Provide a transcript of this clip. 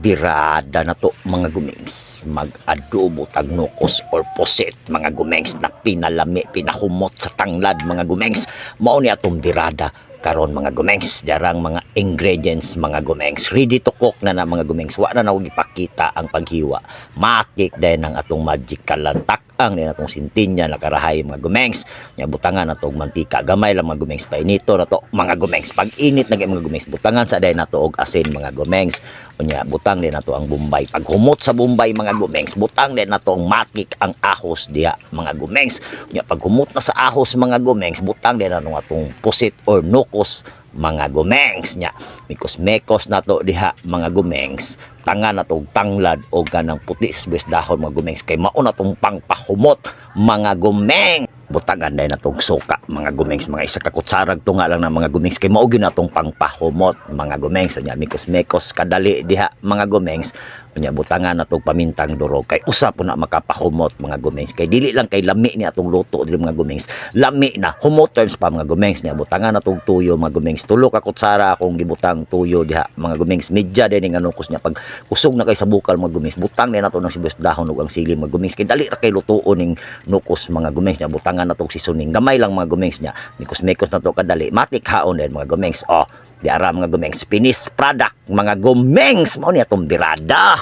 Birada na to mga gumings. Mag-adobo tagnukos or posit mga gumings na pinalami, pinahumot sa tanglad mga gumings. Mao ni atong birada karon mga gumings. Jarang mga ingredients mga gumings. Ready to cook na na mga gumings. Wa na nawag ipakita ang paghiwa. Matik din ang atong magical lantak ang din atong sintinya nakarahay mga gumengs. Nya butangan na og mantika. Gamay lang mga gumengs painito na to. Mga gumengs pag init na mga gumengs butangan sa day na to og asin mga gumengs. Unya butang din na to ang bombay. Pag humot sa bombay mga gumengs butang din na to ang matik ang ahos diha mga gumengs. Unya pag humot na sa ahos mga gumengs butang din na to atong pusit or nukos mga gumengs nya mikos mekos na to diha mga gumengs. Tanga na to og tanglad o ganang puti sibes dahon mga gumengs. Kay mao na tong pangpahumot mga gumeng butangan na tong suka mga gumengs mga isa ka kutsarag to nga lang na mga gumengs kay mao gyud na tong pangpahumot mga gumengs nya mikos mekos kadali diha mga gumengs unya butangan na tong pamintang durog kay usa po na makapahumot mga gumengs kay dili lang kay lami ni atong luto dili mga gumengs lami na humot terms pa mga gumengs niya butangan na tong tuyo mga gumengs tulo ka kutsara akong gibutang tuyo diha mga gumengs medya din nga nukos niya pag kusog na kay sa bukal mga gumengs butang din nato ng sibuyas dahon ug ang sili mga gumengs kay dali ra kay lutuon ning nukos mga gumengs niya butangan na tong seasoning gamay lang mga gumengs niya. Mikos mekos na to kadali. Matik haon din mga gumengs oh di ara mga gumengs finish product mga gumengs mao ni atong birada